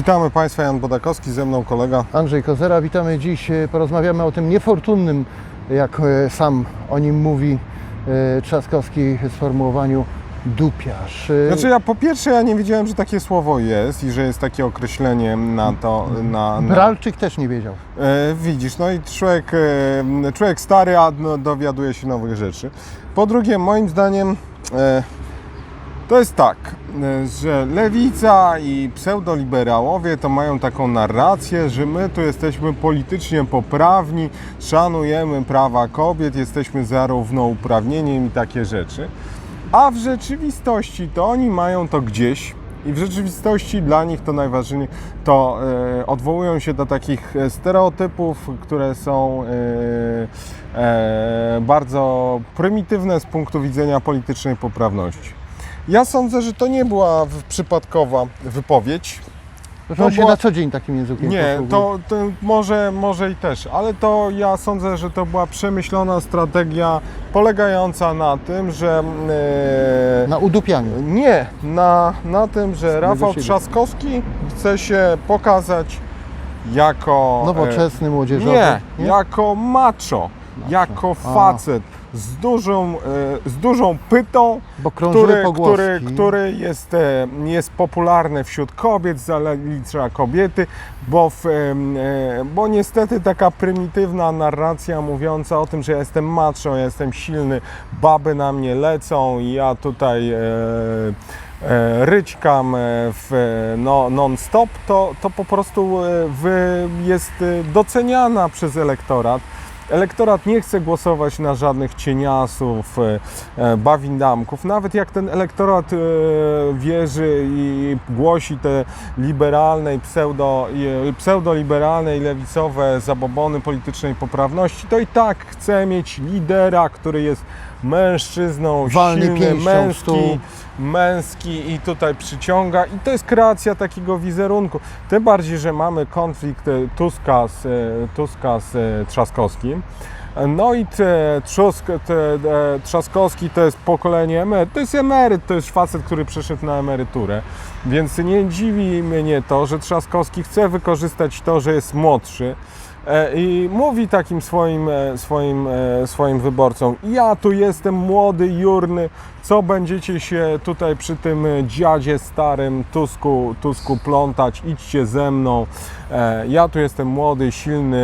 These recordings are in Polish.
Witamy Państwa, Jan Bodakowski, ze mną kolega. Andrzej Kozera, witamy dziś. e, Porozmawiamy o tym niefortunnym, jak e, sam o nim mówi e, Trzaskowski, sformułowaniu dupiarz. Znaczy ja po pierwsze ja nie wiedziałem, że takie słowo jest i że jest takie określenie na to, na... na Bralczyk też nie wiedział. e, widzisz, no i człowiek, e, człowiek stary, a no, dowiaduje się nowych rzeczy. Po drugie, moim zdaniem e, to jest tak, e, że lewica i pseudoliberałowie to mają taką narrację, że my tu jesteśmy politycznie poprawni, szanujemy prawa kobiet, jesteśmy za równouprawnieniem i takie rzeczy. A w rzeczywistości to oni mają to gdzieś i w rzeczywistości dla nich to najważniejsze, to e, odwołują się do takich e, stereotypów, które są bardzo prymitywne z punktu widzenia politycznej poprawności. Ja sądzę, że to nie była przypadkowa wypowiedź. Że on się była- na co dzień takim językiem Nie, to, to może, może i też, ale to ja sądzę, że to była przemyślona strategia polegająca na tym, że e, Na udupianiu. nie, na, na tym, że Rafał. Trzaskowski chce się pokazać jako Nowoczesny, młodzieżowy. nie, jako macho, jako A. z dużą, e, z dużą pytą, który, który, który jest, e, jest popularny wśród kobiet, zalicza kobiety, bo, w, e, bo niestety taka prymitywna narracja mówiąca o tym, że ja jestem macho, ja jestem silny, baby na mnie lecą i ja tutaj ryćkam w, no, non-stop, to, to po prostu jest doceniana przez elektorat. Elektorat nie chce głosować na żadnych cieniasów, e, e, bawindamków. Nawet jak ten elektorat e, wierzy i głosi te liberalne i pseudo, pseudoliberalne i lewicowe zabobony politycznej poprawności, to i tak chce mieć lidera, który jest mężczyzną, Walnie silny, męski, męski i tutaj przyciąga i to jest kreacja takiego wizerunku. Tym bardziej, że mamy konflikt e, Tuska z, e, Tuska z e, Trzaskowskim. No i te, Trzask, te, Trzaskowski to jest pokolenie emeryt, to jest emeryt, to jest facet, który przeszedł na emeryturę, więc nie dziwi mnie to, że Trzaskowski chce wykorzystać to, że jest młodszy i mówi takim swoim, e, swoim, e, swoim wyborcom, ja tu jestem młody, jurny, co będziecie się tutaj przy tym e, dziadzie starym Tusku, Tusku plątać, idźcie ze mną, E, ja tu jestem młody, silny,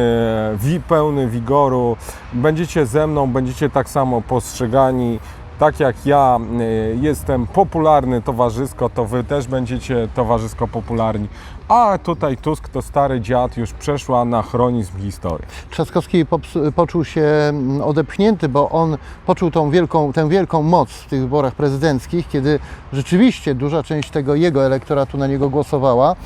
e, pełny wigoru, będziecie ze mną, będziecie tak samo postrzegani, tak jak ja e, jestem popularny towarzysko, to wy też będziecie towarzysko popularni. A tutaj Tusk to stary dziad, już przeszła anachronizm historii. Trzaskowski poczuł się mm, odepchnięty, bo on poczuł tą wielką, tę wielką moc w tych wyborach prezydenckich, kiedy rzeczywiście duża część tego jego elektoratu na niego głosowała.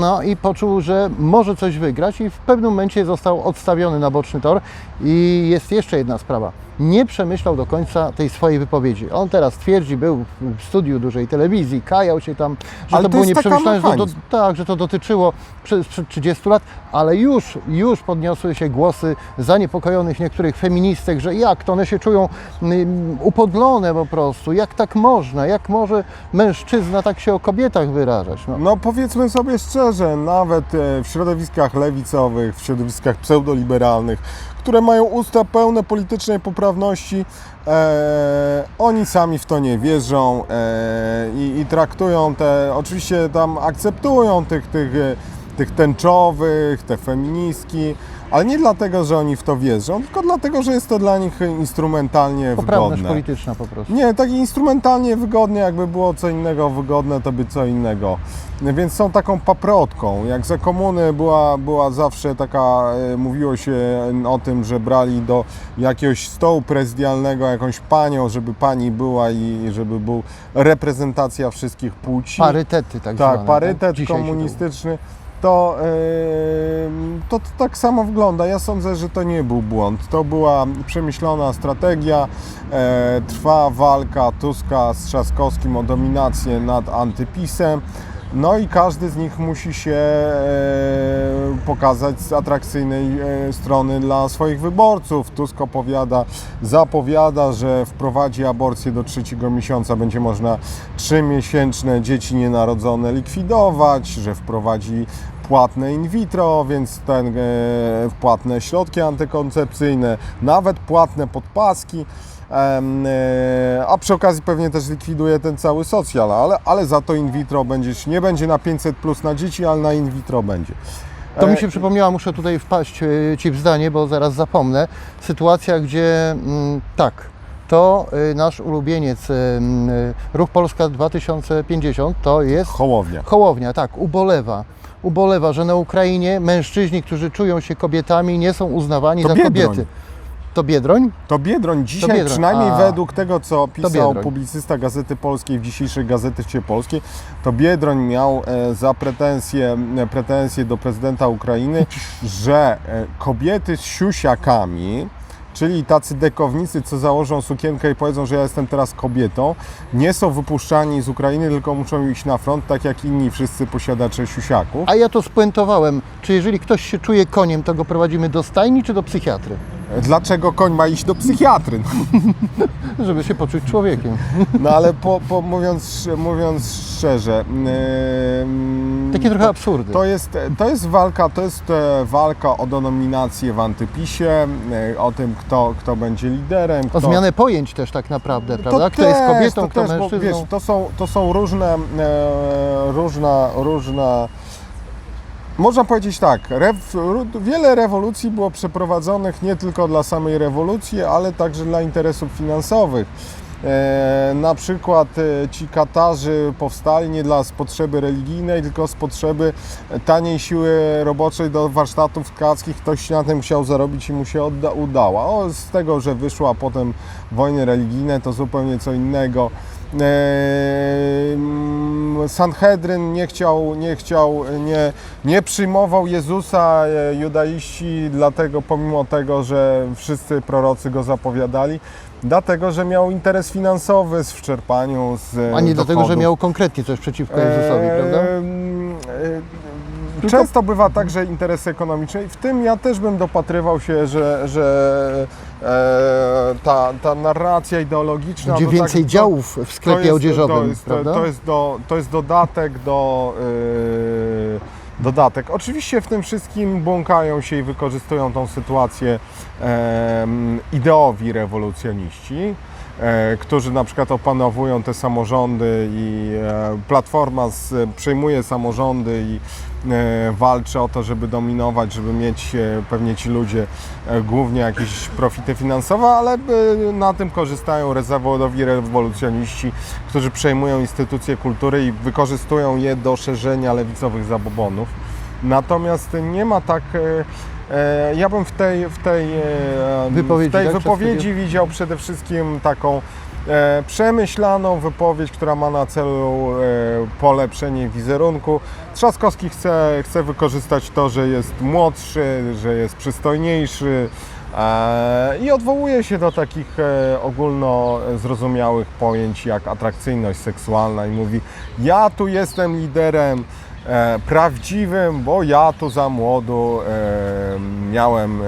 No i poczuł, że może coś wygrać i w pewnym momencie został odstawiony na boczny tor. I jest jeszcze jedna sprawa. Nie przemyślał do końca tej swojej wypowiedzi. On teraz twierdzi, był w studiu dużej telewizji, kajał się tam, że Ale to to było nieprzemyślane, tak, że to dotyczyło prze- sprzed 30 lat, ale już, już podniosły się głosy zaniepokojonych niektórych feministek, że jak to one się czują mm, upodlone po prostu, jak tak można, jak może mężczyzna tak się o kobietach wyrażać. No. No powiedzmy sobie szczerze, nawet e, w środowiskach lewicowych, w środowiskach pseudoliberalnych, które mają usta pełne politycznej poprawności, e, oni sami w to nie wierzą e, i, i traktują te, oczywiście tam akceptują tych, tych, e, tych tęczowych, te feministki, ale nie dlatego, że oni w to wierzą, tylko dlatego, że jest to dla nich instrumentalnie Poprawność wygodne. polityczna po prostu. Nie, tak instrumentalnie wygodnie, jakby było co innego wygodne, to by co innego. Więc są taką paprotką. Jak za komuny była, była zawsze taka, e, mówiło się o tym, że brali do jakiegoś stołu prezydialnego jakąś panią, żeby pani była i żeby był reprezentacja wszystkich płci. Parytety tak zwane. Tak, parytet Dzisiaj się to- komunistyczny. To, to, to tak samo wygląda. Ja sądzę, że to nie był błąd. To była przemyślona strategia. E, trwa walka Tuska z Trzaskowskim o dominację nad antypisem. No i każdy z nich musi się e, pokazać z atrakcyjnej e, strony dla swoich wyborców. Tusk opowiada, zapowiada, że wprowadzi aborcję do trzeciego miesiąca, będzie można trzymiesięczne dzieci nienarodzone likwidować, że wprowadzi płatne in vitro, więc ten, e, płatne środki antykoncepcyjne, nawet płatne podpaski. E, A przy okazji pewnie też likwiduje ten cały socjal, ale, ale za to in vitro będziesz, nie będzie na 500 plus na dzieci, ale na in vitro będzie. To mi E, się przypomniała, muszę tutaj wpaść e, Ci w zdanie, bo zaraz zapomnę. Sytuacja, gdzie mm, tak, to nasz ulubieniec, Ruch Polska 2050, to jest Hołownia. Hołownia, tak, ubolewa. Ubolewa, że na Ukrainie mężczyźni, którzy czują się kobietami, nie są uznawani To za Biedroń. kobiety. To Biedroń? To Biedroń dzisiaj, Biedroń, przynajmniej a. według tego, co pisał publicysta Gazety Polskiej w dzisiejszej Gazecie Polskiej, to Biedroń miał e, za pretensje, e, pretensje do prezydenta Ukrainy, że e, kobiety z siusiakami, czyli tacy dekownicy, co założą sukienkę i powiedzą, że ja jestem teraz kobietą, nie są wypuszczani z Ukrainy, tylko muszą iść na front, tak jak inni wszyscy posiadacze siusiaków. A ja to spuentowałem. Czy jeżeli ktoś się czuje koniem, to go prowadzimy do stajni czy do psychiatry? Dlaczego koń ma iść do psychiatry? Żeby się poczuć człowiekiem. No ale po, po, mówiąc, mówiąc szczerze, ym, Takie trochę absurdy. to jest, to jest walka, to jest e, walka o denominację w antypisie, e, o tym, kto, kto będzie liderem. O Kto, zmianę pojęć też tak naprawdę, prawda? To Kto jest też, kobietą, to kto też, bo mężczyzną. Wiesz, to są, to są różne, różna, różna można powiedzieć tak, wiele rewolucji było przeprowadzonych nie tylko dla samej rewolucji, ale także dla interesów finansowych. E, na przykład e, ci Katarzy powstali nie dla potrzeby religijnej, tylko z potrzeby taniej siły roboczej do warsztatów tkackich. Ktoś na tym chciał zarobić i mu się udała. O, z tego, że wyszła potem wojny religijne, to zupełnie co innego. Eee, Sanhedryn nie chciał, nie chciał, nie, nie przyjmował Jezusa e, judaiści, dlatego pomimo tego, że wszyscy prorocy go zapowiadali, dlatego, że miał interes finansowy z wczerpaniu z A nie dlatego, że dochodów. miał konkretnie coś przeciwko Jezusowi, Eee, prawda? e, Często bywa tak, że interesy ekonomiczne, i w tym ja też bym dopatrywał się, że, że e, ta, ta narracja ideologiczna. Będzie to więcej tak, to- działów w sklepie jest- odzieżowym, to jest, prawda? To jest, do, to jest dodatek do. Yy, dodatek. Oczywiście w tym wszystkim błąkają się i wykorzystują tą sytuację em, ideowi rewolucjoniści, e, którzy na przykład opanowują te samorządy i e, Platforma z, przejmuje samorządy i e, walczy o to, żeby dominować, żeby mieć e, pewnie ci ludzie e, głównie jakieś profity finansowe, ale e, na tym korzystają zawodowi rewolucjoniści, którzy przejmują instytucje kultury i wykorzystują je do szerzenia lewicowych zabobonów. Natomiast nie ma tak. E, Ja bym w tej, w tej, e, Wypowiedzi, w tej tak? wypowiedzi widział przede wszystkim taką e, przemyślaną wypowiedź, która ma na celu polepszenie wizerunku. Trzaskowski chce, chce wykorzystać to, że jest młodszy, że jest przystojniejszy i odwołuje się do takich ogólno zrozumiałych pojęć jak atrakcyjność seksualna i mówi ja tu jestem liderem prawdziwym, bo ja tu za młodu miałem e,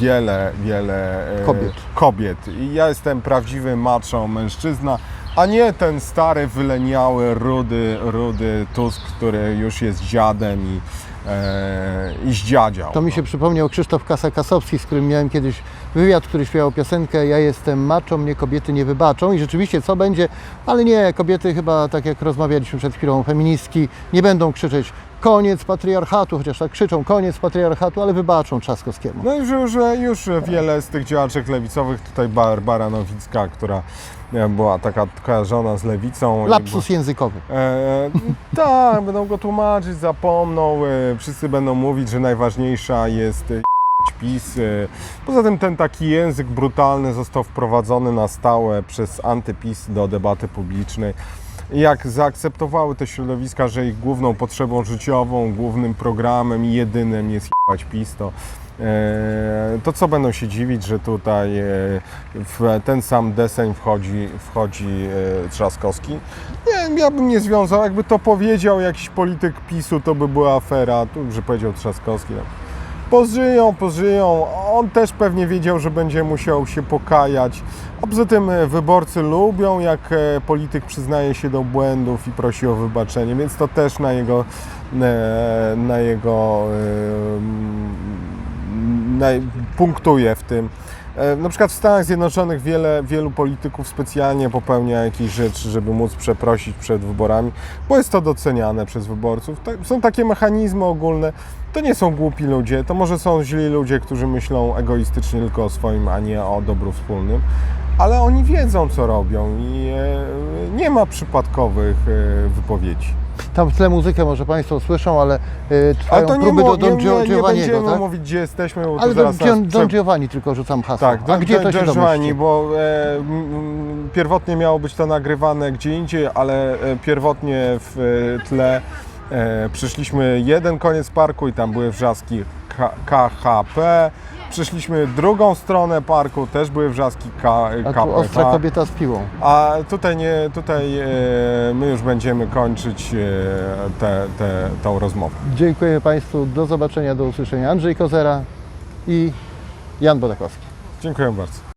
wiele, wiele e, Kobiet. kobiet i ja jestem prawdziwym macho mężczyzna, a nie ten stary, wyleniały, rudy, rudy Tusk, który już jest dziadem i, e, i zdziadział. To mi się przypomniał Krzysztof Kasa-Kasowski, z którym miałem kiedyś wywiad, który śpiewał piosenkę Ja jestem maczą, mnie kobiety nie wybaczą i rzeczywiście co będzie, ale nie, kobiety chyba tak jak rozmawialiśmy przed chwilą, feministki nie będą krzyczeć koniec patriarchatu, chociaż tak krzyczą koniec patriarchatu, ale wybaczą Trzaskowskiemu. No już, już, już wiele z tych działaczek lewicowych, tutaj Barbara Nowicka, która e, była taka kojarzona z lewicą. Lapsus językowy. E, tak, będą go tłumaczyć, zapomną, e, wszyscy będą mówić, że najważniejsza jest e, PiS. Poza tym ten taki język brutalny został wprowadzony na stałe przez antypis do debaty publicznej. Jak zaakceptowały te środowiska, że ich główną potrzebą życiową, głównym programem i jedynym jest jebać PiS, to E, To co będą się dziwić, że tutaj e, w ten sam deseń wchodzi, wchodzi e, Trzaskowski? Nie, ja bym nie związał. Jakby to powiedział jakiś polityk PiSu, to by była afera. Tu, że powiedział Trzaskowski. No. Pożyją, pożyją. On też pewnie wiedział, że będzie musiał się pokajać. A poza tym e, wyborcy lubią, jak e, polityk przyznaje się do błędów i prosi o wybaczenie, więc to też na jego, e, na jego na, punktuje w tym. E, Na przykład w Stanach Zjednoczonych wiele, wielu polityków specjalnie popełnia jakieś rzeczy, żeby móc przeprosić przed wyborami, bo jest to doceniane przez wyborców. Są takie mechanizmy ogólne. To nie są głupi ludzie, to może są źli ludzie, którzy myślą egoistycznie tylko o swoim, a nie o dobru wspólnym, ale oni wiedzą, co robią i e, nie ma przypadkowych e, wypowiedzi. Tam w tle muzykę może Państwo słyszą, ale y, Ale trwają to nie, próby do nie, Don nie, nie Giovanniego, będziemy tak? mówić, gdzie jesteśmy, bo Ale to zaraz Don, Giovanni tylko rzucam hasło. Tak, A Don, gdzie to Don, się Don? Giovanni, bo e, m, pierwotnie miało być to nagrywane gdzie indziej, ale e, pierwotnie w e, tle e, przyszliśmy jeden koniec parku i tam były wrzaski KHP. Przyszliśmy drugą stronę parku, też były wrzaski K, A tu ostra kobieta z piłą. A tutaj, nie, tutaj e, my już będziemy kończyć e, tę te, tą rozmowę. Dziękujemy Państwu. Do zobaczenia, do usłyszenia. Andrzej Kozera i Jan Bodakowski. Dziękuję bardzo.